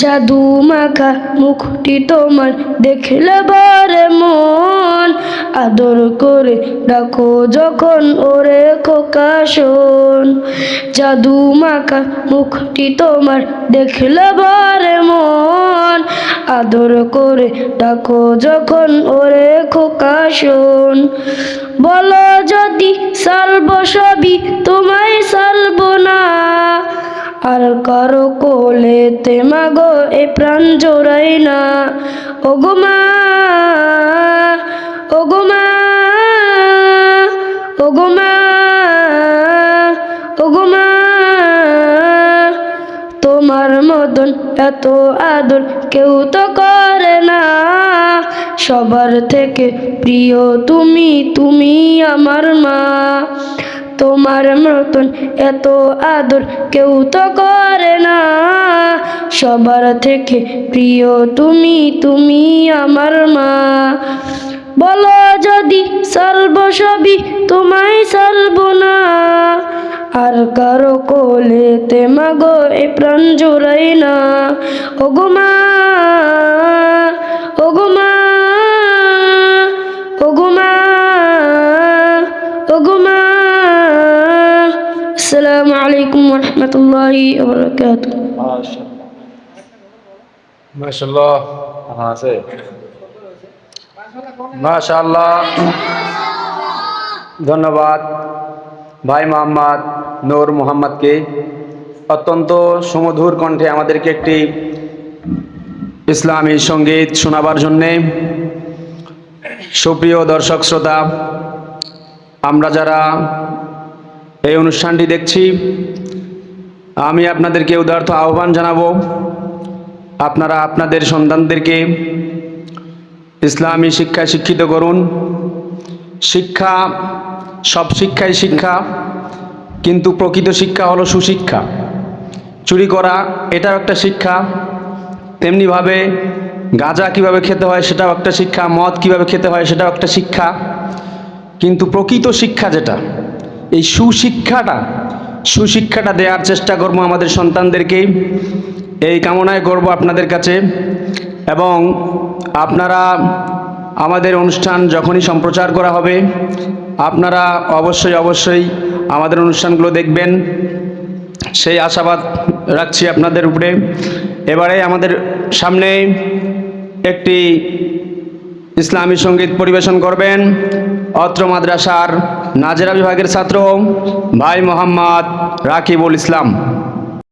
জাদু মাখা মুখটি তোমার দেখলে বারে মন। আদর করে ডাকো যখন ওরে খোকা শোন জাদু মাখা মুখটি তোমার দেখলে বারে মন। আদর করে ডাকো যখন ওরে খোকা শোন বলো যদি সালব সবই আর কারও কোলে তে মাগো এ প্রাণ জোড়াই না। ওগো মা ওগো মা ওগো তোমার মতন এত আদর কেউ তো করে না। সবার থেকে প্রিয় তুমি তুমি আমার মা। তোমার মতন এত আদর কেউ তো করে না। সবার থেকে প্রিয় তুমি তুমি আমার মা। বলো যদি সর্ব সবই তোমায় সর্ব না, আর কারও কোলে তে মাগো এ প্রাণ জোড়াই না। ওগো মা। আসসালামু আলাইকুম রহমতুল্লাহি ওবরাকাতুহ। মাশাল্লাহ হ্যাঁ আছে। মাশাল্লাহ ধন্যবাদ। ভাই মোহাম্মদ নূর মোহাম্মদকে। অত্যন্ত সুমধুর কণ্ঠে আমাদেরকে একটি ইসলামী সংগীত শোনাবার জন্যে সুপ্রিয় দর্শক শ্রোতা আমরা যারা এই অনুষ্ঠানটি দেখছি। আমি আপনাদেরকে উদার্থ আহ্বান জানাব। আপনারা আপনাদের সন্তানদেরকে ইসলামী শিক্ষায় শিক্ষিত করুন। শিক্ষা, সব শিক্ষাই শিক্ষা, কিন্তু প্রকৃত শিক্ষা হলো সুশিক্ষা। চুরি করা, এটাও একটা শিক্ষা। তেমনিভাবে গাঁজা কীভাবে খেতে হয়, সেটাও একটা শিক্ষা। মদ কীভাবে খেতে হয়, সেটাও একটা শিক্ষা। কিন্তু প্রকৃত শিক্ষা যেটা এই সুশিক্ষাটা সুশিক্ষাটা দেওয়ার চেষ্টা করব আমাদের সন্তানদেরকে। এই কামনায় করব আপনাদের কাছে। এবং আপনারা আমাদের অনুষ্ঠান যখনই সম্প্রচার করা হবে, আপনারা অবশ্যই অবশ্যই আমাদের অনুষ্ঠানগুলো দেখবেন। সেই আশাবাদ রাখছি আপনাদের উপরে। এবারে আমাদের সামনে একটি ইসলামী সংগীত পরিবেশন করবেন। অত্র মাদ্রাসার নাজেরা বিভাগের ছাত্র ভাই মোহাম্মদ রাকিবুল ইসলাম।